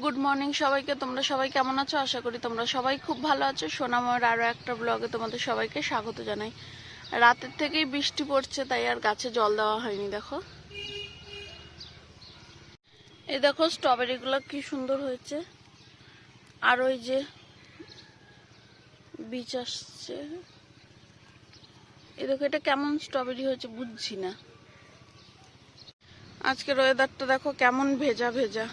Good morning সবাইকে, তোমরা সবাই কেমন আছো? আশা করি তোমরা সবাই খুব ভালো আছো। সোনাময়ের আরও একটা ব্লগে তোমাদের সবাইকে স্বাগত জানাই। রাতের থেকেই বৃষ্টি পড়ছে, তাই আর গাছে জল দেওয়া হয়নি, দেখো। এই দেখো স্ট্রবেরিগুলো কি সুন্দর হয়েছে। আর ওই যে বীজ আসছে। এই দেখো, এটা কেমন স্ট্রবেরি হয়েছে বুঝছি না। আজকের ওয়েদারটা দেখো, কেমন ভেজা ভেজা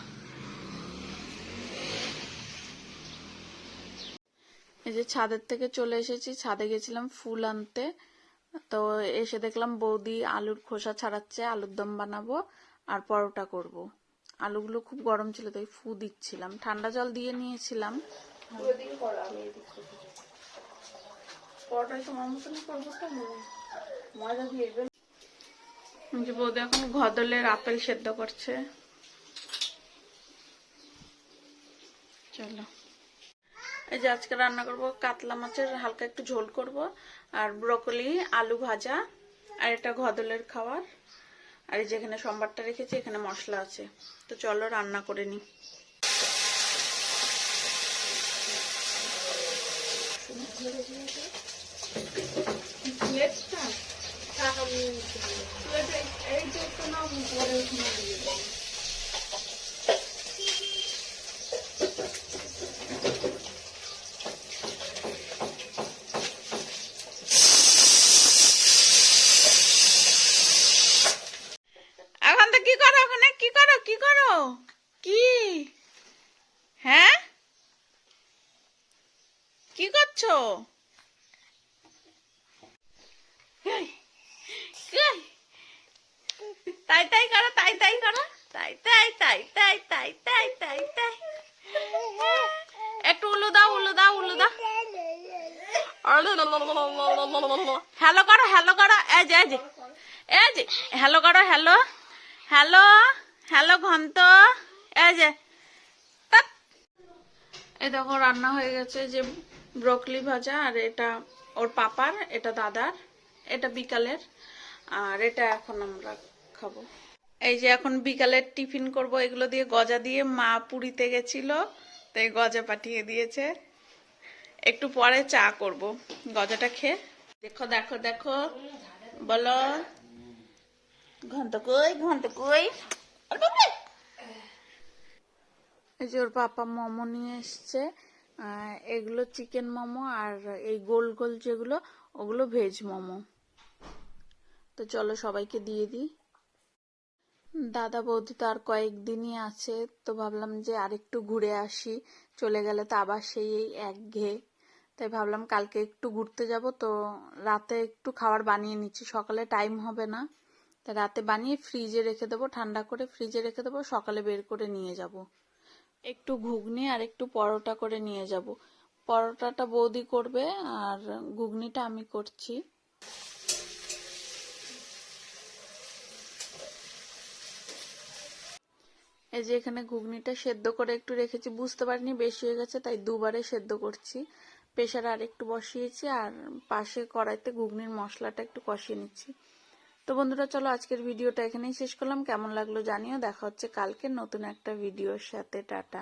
এই যে ছাদের থেকে চলে এসেছি, ছাদে গেছিলাম ফুল আনতে। তো এসে দেখলাম বৌদি আলুর খোসা ছাড়াচ্ছে, আলুর দম বানাবো আর পরোটা করব। আলুগুলো খুব গরম ছিল, তাই ফু দিচ্ছিলাম। ঠান্ডা জল দিয়ে নিয়েছিলাম। বৌদি এখন ঘদলের আপেল সেদ্ধ করছে। চলো। এই যে আজকে রান্না করব, কাতলা মাছের হালকা একটু ঝোল করব, আর ব্রকলি, আলু ভাজা, আর এটা ঘদলের খাবার আর এই যেখানে সোমবারটা রেখেছি, এখানে মশলা আছে। তো চলো রান্না করে নি। এখন তো কি করো ওখানে কি করো কি? হ্যাঁ? কি করছ। তাই তাই করো তাই তাই করো। তাই তাই তাই তাই তাই তাই তাই তাই। একটু উলু দাও উলু দাও উলু দাও। হ্যালো করো হ্যালো করো। এই যে। এই যে হ্যালো করো হ্যালো। হ্যালো। হ্যালো ঘন্ত এই যে এই দেখো, রান্না হয়ে গেছে যে ব্রকলি ভাজা, আর এটা ওর পাপার, এটা দাদার, এটা বিকালের, আর এটা এখন আমরা খাব। এই যে এখন বিকালের টিফিন করব, এগুলো দিয়ে গজা দিয়ে মা পুরীতে গেছিল, তাই গজা পাঠিয়ে দিয়েছে। একটু পরে চা করব, গজাটা খেয়ে। দেখো দেখো দেখো, বলো। ঘন্ট কই ঘন্ট কই আরে বাপরে! এই যে ওর পাপা মোমো নিয়ে এসছে এগুলো চিকেন মোমো আর এই গোল গোল যেগুলো, ওগুলো ভেজ মোমো। তো চলো সবাইকে দিয়ে দিই। দাদা বৌদি তো আর কয়েকদিনই আছে, তো ভাবলাম যে আরেকটু ঘুরে আসি। চলে গেলে তো আবার সেই একঘেয়ে তাই ভাবলাম কালকে একটু ঘুরতে যাব, তো রাতে একটু খাবার বানিয়ে নিচ্ছি। সকালে টাইম হবে না। তা রাতে বানিয়ে ফ্রিজে রেখে দেবো, ঠান্ডা করে ফ্রিজে রেখে দেবো, সকালে বের করে নিয়ে যাব। একটু ঘুগনি আর একটু পরোটা করে নিয়ে যাব। পরোটাটা বৌদি করবে আর ঘুগনিটা আমি করছি। এই যে এখানে ঘুগনিটা সেদ্ধ করে একটু রেখেছি, বুঝতে পারিনি, বেশি হয়ে গেছে, তাই দুবারে সেদ্ধ করছি। প্রেশার আর একটু বসিয়েছি আর পাশে কড়াইতে ঘুগনির মশলাটা একটু কষিয়ে নিচ্ছি। তো বন্ধুরা, চলো আজকের ভিডিওটা এখানেই শেষ করলাম। কেমন লাগল জানিও। দেখা হচ্ছে কালকে নতুন একটা ভিডিওর সাথে। টাটা।